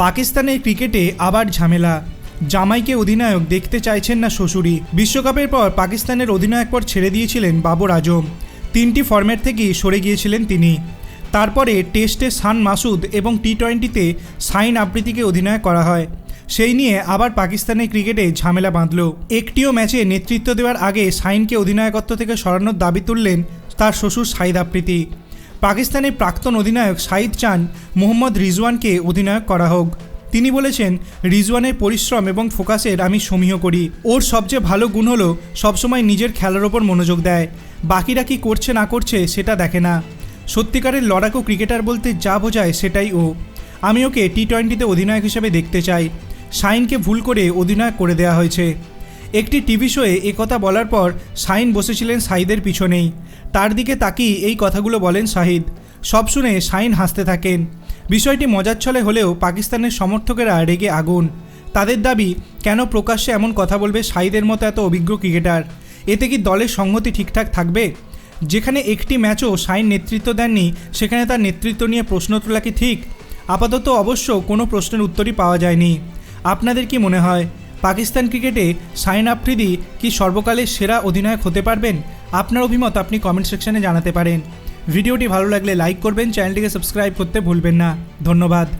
পাকিস্তানের ক্রিকেটে আবার ঝামেলা। জামাইকে অধিনায়ক দেখতে চাইছেন না শ্বশুরি বিশ্বকাপের পর পাকিস্তানের অধিনায়ক পর ছেড়ে দিয়েছিলেন বাবর আজম। তিনটি ফর্ম্যাট থেকেই সরে গিয়েছিলেন তিনি। তারপরে টেস্টে সান মাসুদ এবং টি টোয়েন্টিতে সাইন আবৃত্তিকে অধিনায়ক করা হয়। সেই নিয়ে আবার পাকিস্তানের ক্রিকেটে ঝামেলা বাঁধল। একটিও ম্যাচে নেতৃত্ব দেওয়ার আগে সাইনকে অধিনায়কত্ব থেকে সরানোর দাবি তুললেন তার শ্বশুর সাইদ আবৃত্তি। পাকিস্তানের প্রাক্তন অধিনায়ক সাইদ চান মোহাম্মদ রিজওয়ানকে অধিনায়ক করা হোক। তিনি বলেছেন, রিজওয়ানের পরিশ্রম এবং ফোকাসের আমি সমীহ করি। ওর সবচেয়ে ভালো গুণ হলো সবসময় নিজের খেলার ওপর মনোযোগ দেয়। বাকিরা কি করছে না করছে সেটা দেখে না। সত্যিকারের লড়াকু ক্রিকেটার বলতে যা বোঝায় সেটাই ও। আমি ওকে টি টোয়েন্টিতে অধিনায়ক হিসেবে দেখতে চাই। শাইনকে ভুল করে অধিনায়ক করে দেওয়া হয়েছে। একটি টিভি শোয়ে কথা বলার পর শাহিন বসেছিলেন শাহিদের পিছনেই। তার দিকে তাকিয়ে এই কথাগুলো বলেন শাহিদ সব শুনে শাহিন হাসতে থাকেন। বিষয়টি মজার ছলে হলেও পাকিস্তানের সমর্থকেরা রেগে আগুন। তাদের দাবি, কেন প্রকাশ্যে এমন কথা বলবে শাহিদের মতো এত অভিজ্ঞ ক্রিকেটার? এতে কি দলের সংহতি ঠিকঠাক থাকবে? যেখানে একটি ম্যাচও শাহিন নেতৃত্ব দেননি, সেখানে তার নেতৃত্ব নিয়ে প্রশ্ন তোলা কি ঠিক? আপাতত অবশ্য কোনো প্রশ্নের উত্তরই পাওয়া যায়নি। আপনাদের কি মনে হয়? পাকিস্তান ক্রিকেটে সাইন আফ্রিদি কি সর্বকালের সেরা অধিনায়ক হতে পারবেন? আপনার অভিমত আপনি কমেন্ট সেকশনে জানাতে পারেন। ভিডিওটি ভালো লাগলে লাইক করবেন, চ্যানেলটিকে সাবস্ক্রাইব করতে ভুলবেন না। ধন্যবাদ।